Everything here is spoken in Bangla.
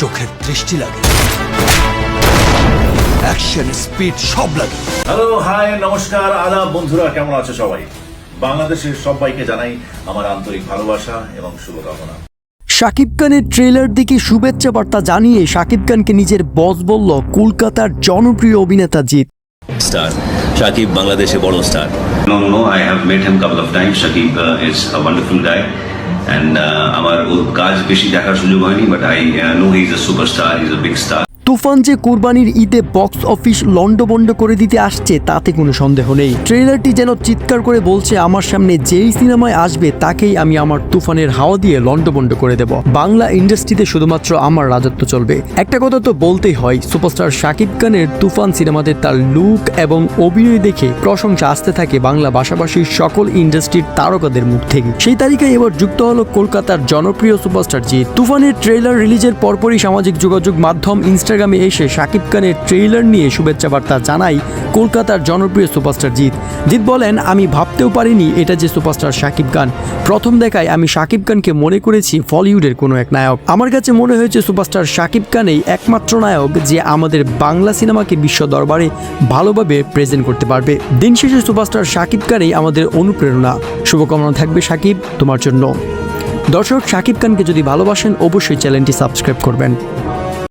মিষ্টি লাগে। অ্যাকশন স্পিড সব লাগে। হ্যালো হাই নমস্কার আদাব বন্ধুরা কেমন আছো সবাই? বাংলাদেশের সবাইকে জানাই আমার আন্তরিক ভালোবাসা এবং শুভকামনা। শাকিব খানের ট্রেলার দেখে শুভেচ্ছা বার্তা জানিয়ে শাকিব খানকে নিজের বস বলল কলকাতার জনপ্রিয় অভিনেতা জিৎ। স্টার সাকিব বাংলাদেশে বড় star No, no, no. I have met him a couple of times. Shakib uh, is And uh, আমার ওর কাজ বেশি দেখার সুযোগ হয়নি but I know he is a superstar is a big star Toofan যে কোরবানির ঈদে বক্স অফিস লন্ডবন্ড করে দিতে আসছে, তাতে কোনো সন্দেহ নেই। ট্রেলারটি যেন চিৎকার করে বলছে, আমার সামনে যেই সিনেমায় আসবে, তাকেই আমি আমার তুফানের হাওয়া দিয়ে লন্ডবন্ড করে দেব। বাংলা ইন্ডাস্ট্রিতে শুধুমাত্র আমার রাজত্ব চলবে। একটা কথা তো বলতেই হয়, সুপারস্টার শাকিব খানের তুফান সিনেমাতে তার লুক এবং অভিনয় দেখে প্রশংসা আসতে থাকে বাংলা ভাষাভাষীর সকল ইন্ডাস্ট্রির তারকাদের মুখ থেকে। সেই তালিকায় এবার যুক্ত হলো কলকাতার জনপ্রিয় সুপারস্টার জিৎ। তুফানের ট্রেলার রিলিজের পরপরই সামাজিক যোগাযোগ মাধ্যম ইনস্টাগ্রামে এসে শাকিব খানের ট্রেলার নিয়ে শুভেচ্ছা বার্তা জানাই কলকাতার জনপ্রিয় সুপারস্টার জিৎ। জিৎ বলেন, আমি ভাবতেও পারিনি এটা যে সুপারস্টার শাকিব খান। প্রথম দেখায় আমি শাকিব খানকে মনে করেছি বলিউডের কোনো এক নায়ক। আমার কাছে মনে হয়েছে সুপারস্টার শাকিব খানেই একমাত্র নায়ক যে আমাদের বাংলা সিনেমাকে বিশ্ব দরবারে ভালোভাবে প্রেজেন্ট করতে পারবে। দিন শেষে সুপারস্টার শাকিব খানেই আমাদের অনুপ্রেরণা। শুভকামনা থাকবে শাকিব তোমার জন্য। দর্শক, শাকিব খানকে যদি ভালোবাসেন, অবশ্যই চ্যানেলটি সাবস্ক্রাইব করবেন।